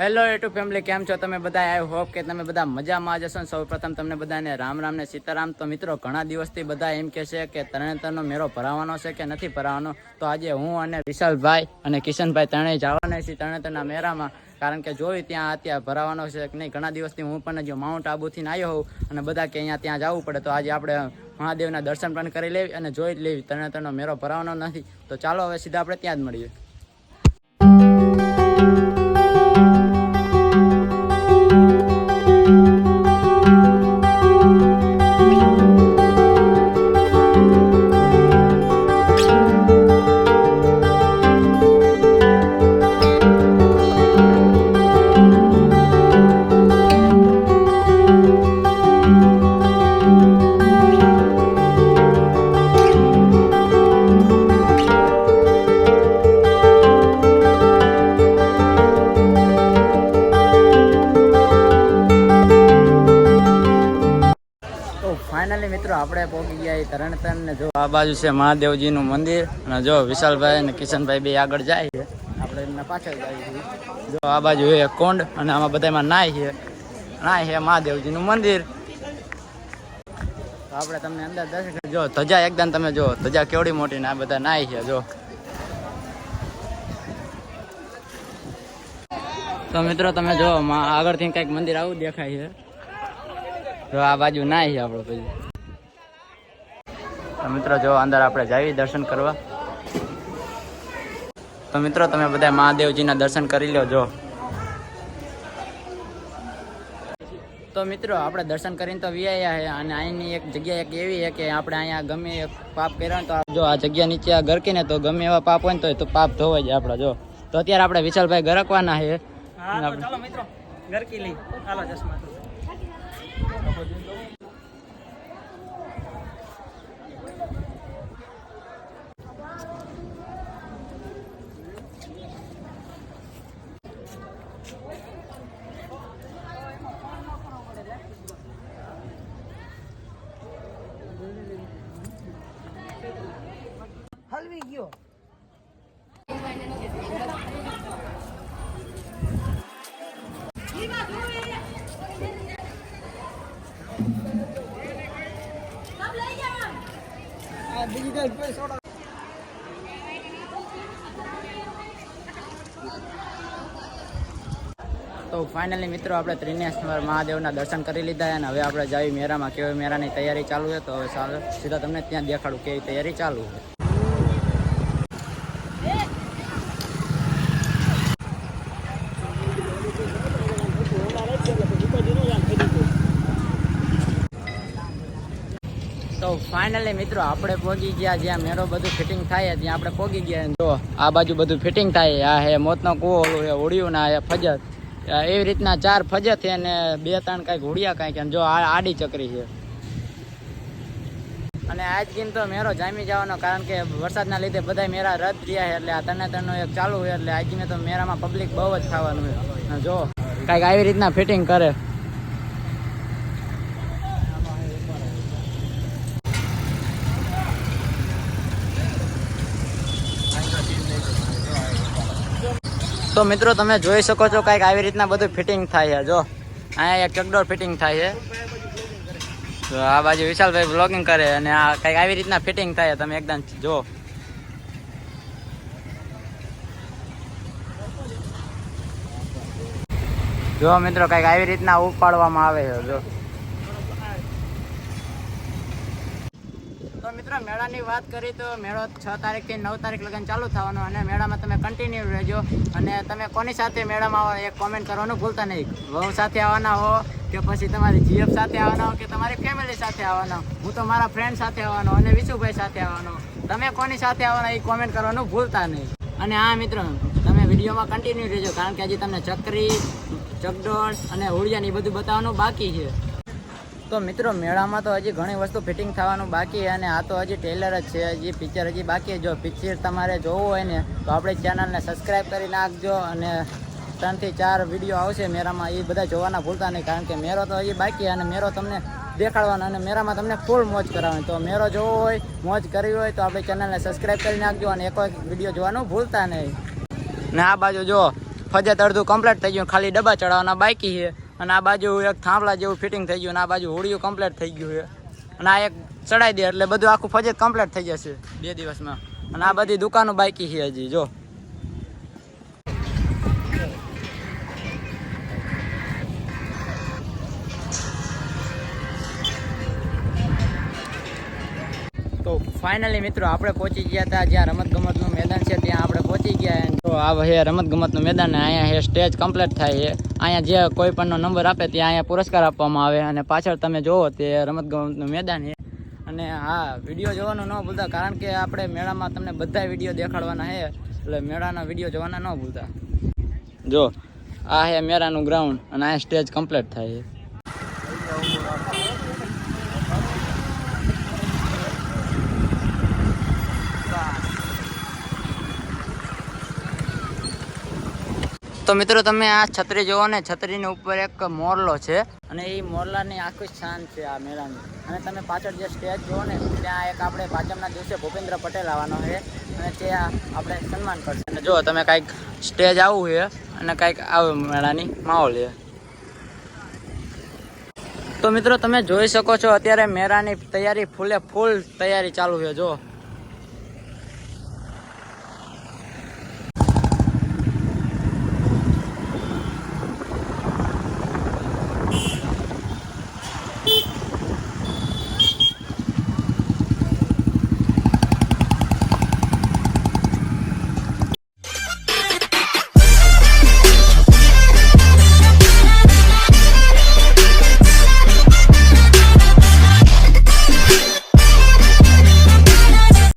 Hello YouTube family કેમ છો તમે બધા આઈ હોપ કે તમે બધા મજામાં જશો સૌ પ્રથમ તમને બધાને રામ રામ ને સીતારામ. તો મિત્રો, ઘણા દિવસથી બધા એમ કહે છે કે તરણેતરનો મેળો ભરાવાનો છે કે નથી ભરાવાનો? તો આજે હું અને વિશાલભાઈ અને કિશનભાઈ ત્રણેય જવાના છીએ તરણેતરના મેળામાં. કારણ કે જોયું ત્યાં અત્યારે ભરાવાનો છે કે નહીં, ઘણા દિવસથી હું પણ જો માઉન્ટ આબુથી આવ્યો હોઉં અને બધા કે અહીંયા ત્યાં જવું પડે. તો આજે આપણે મહાદેવના દર્શન પણ કરી લેવી અને જોઈ લેવી. તરણેતરનો મેળો ભરાવાનો નથી. તો ચાલો હવે સીધા આપણે ત્યાં જ મળીએ. ફાઇનલી મિત્રો આપણે પહોંચી ગયા એ તરણ ને જો આ બાજુ છે મહાદેવજીનું મંદિર. અને જો વિશાલભાઈ અને કિશનભાઈ બે આગળ જાય છે. આપણે એમના પાછળ જાય જો આ બાજુ એ કોંડ અને આમાં બધામાં નાય છે. નાય છે મહાદેવજીનું મંદિર. તો આપણે તમને અંદર દર્શન જો ધજા એકદમ તમે જો ધજા કેવડી મોટી ને આ બધા નાય છે જો. તો મિત્રો તમે જો આગળથી કંઈક મંદિર આવું દેખાય છે. જો આ બાજુ ના છે આપણો પછી તો મિત્રો, જો અંદર આપણે જઈએ દર્શન કરવા. તો મિત્રો, તમે બધા મહાદેવજીના દર્શન કરી લો જો. તો મિત્રો, આપણે દર્શન કરીને તો વ્યાયા છે અને અહીંની એક જગ્યા એક એવી છે કે આપણે અહીંયા ગમે એક પાપ કર્યા તો જો આ જગ્યા નીચે આ ગરકીને તો ગમે એવા પાપ હોય ને તો તો પાપ ધોવાય જાય આપણા, જો. તો અત્યારે આપણે વિશાલભાઈ ગરકવાના છે ચાલો મિત્રો, ગરકી લઈ. ચાલો ચશ્મા હલવી ગયો. તો ફાઇનલી મિત્રો આપણે ત્રિનેશ્વર મહાદેવના દર્શન કરી લીધા અને હવે આપણે જઈએ મેરામાં, કેવી મેરાની તૈયારી ચાલુ છે, તો હવે સીધા તમને ત્યાં દેખાડું કેવી તૈયારી ચાલુ છે. તો ફાઇનલી મિત્રો આપણે પહોંચી ગયા, જ્યાં મેરો બધું ફિટિંગ થાય, ત્યાં આપણે પહોંચી ગયા. જો, આ બાજુ બધું ફિટિંગ થાય. આ હે મોતનો કૂવો, ઓલું હે હોડિયું ના હે ફજત. એવી રીતના ચાર ફજત છે અને બે ત્રણ કાંઈક હોડિયા કાંઈક જો, આ આડી ચકરી છે. અને આજ ગીમ તો મેરો જામી જવાનો, કારણ કે વરસાદના લીધે બધા મેરા રદ થયા છે એટલે આ તને તનનું એક ચાલુ હોય એટલે આજ ગીમે તો મેરામાં પબ્લિક બહુ જ થવાનું છે જો, કાંઈક આવી રીતના ફિટિંગ કરે. તો મિત્રો તમે જોઈ શકો છો કાંઈક આવી રીતના બધું ફિટિંગ થાય છે, જો. અહીંયા એક ચકડોર ફિટિંગ થાય છે. તો આ બાજુ વિશાલભાઈ બ્લોગિંગ કરે અને આ કાંઈક આવી રીતના ફિટિંગ થાય તમે એકદમ જો. જો મિત્રો કંઈક આવી રીતના ઉપાડવામાં આવે છે, જો. મિત્રો, મેળાની વાત કરી તો મેળો છ તારીખથી નવ તારીખ લગન ચાલુ થવાનો અને મેળામાં તમે કન્ટિન્યુ રહેજો. અને તમે કોની સાથે મેળામાં આવો એ કોમેન્ટ કરવાનું ભૂલતા નહીં. વહુ સાથે આવવાના હો કે પછી તમારી જીએફ સાથે આવવાના હો કે તમારી ફેમિલી સાથે આવવાના હું. તો મારા ફ્રેન્ડ સાથે આવવાનો અને વિશુભાઈ સાથે આવવાનો તમે કોની સાથે આવવાના એ કોમેન્ટ કરવાનું ભૂલતા નહીં. અને હા મિત્રો, તમે વિડીયોમાં કન્ટિન્યુ રહેજો કારણ કે હજી તમને ચક્રી, ચકડોળ અને હોળિયાને એ બધું બતાવવાનું બાકી છે. તો મિત્રો, મેળામાં તો હજી ઘણી વસ્તુ ફિટિંગ થવાનું બાકી અને આ તો હજી ટેલર જ છે, હજી પિક્ચર હજી બાકી જો પિક્ચર તમારે જોવું હોય ને, તો આપણે ચેનલને સબસ્ક્રાઈબ કરી નાખજો અને ત્રણથી ચાર વીડિયો આવશે મેરામાં એ બધા જોવાના ભૂલતા નહીં, કારણ કે મેરો તો હજી બાકી અને મેરો તમને દેખાડવાનો અને મેરામાં તમને ફૂલ મોજ કરાવવાની. તો મેરો જોવો હોય, મોજ કરવી હોય, તો આપણી ચેનલને સબસ્ક્રાઈબ કરી નાખજો અને એક વીડિયો જોવાનું ભૂલતા નહીં. ને આ બાજુ જો ફજત અડધું કમ્પ્લીટ થઈ ગયું, ખાલી ડબ્બા ચડાવવાના બાકી છે. અને આ બાજુ એક થાંભલા જેવું ફિટિંગ થઈ ગયું અને આ બાજુ હોળીઓ કમ્પ્લીટ થઈ ગયું છે. અને આ એક ચડાઈ દે એટલે બધું આખું ફજત કમ્પ્લીટ થઈ જશે બે દિવસમાં. અને આ બધી દુકાનો બાકી છે હજી, જો. તો ફાઇનલી મિત્રો, આપણે પહોંચી ગયા હતા જ્યાં રમતગમતનું મેદાન છે, ત્યાં આપણે પહોંચી ગયા. અને આ હે રમત ગમતનું મેદાન અહીંયા હે સ્ટેજ કમ્પ્લીટ થાય છે અહીંયા જે કોઈ પણનો નંબર આપે ત્યાં અહીંયા પુરસ્કાર આપવામાં આવે અને પાછળ તમે જોવો તે રમત ગમતનું મેદાન છે અને હા વીડિયો જોવાનું ન ભૂલતા, કારણ કે આપણે મેળામાં તમને બધા વીડિયો દેખાડવાના છે એટલે મેળાના વીડિયો જોવાના ન ભૂલતા. જો, આ હે મેળાનું ગ્રાઉન્ડ અને અહીંયા સ્ટેજ કમ્પ્લીટ થાય છે તો મિત્રો તમે આ છત્રી જોવો ને, છત્રીની ઉપર એક મોરલો છે અને એ મોરલાની આખું શાન છે આ મેળાની. અને તમે પાછળ જે સ્ટેજ જોવો ને, ત્યાં એક આપણે પાંચમના દિવસે ભૂપેન્દ્ર પટેલ આવવાનો છે અને ત્યાં આપણે સન્માન કરશે. અને જો તમે કાંઈક સ્ટેજ આવું છે અને કાંઈક આવું મેળાની માહોલ છે. તો મિત્રો, તમે જોઈ શકો છો, અત્યારે મેળાની તૈયારી ફૂલે ફૂલ તૈયારી ચાલુ છે જો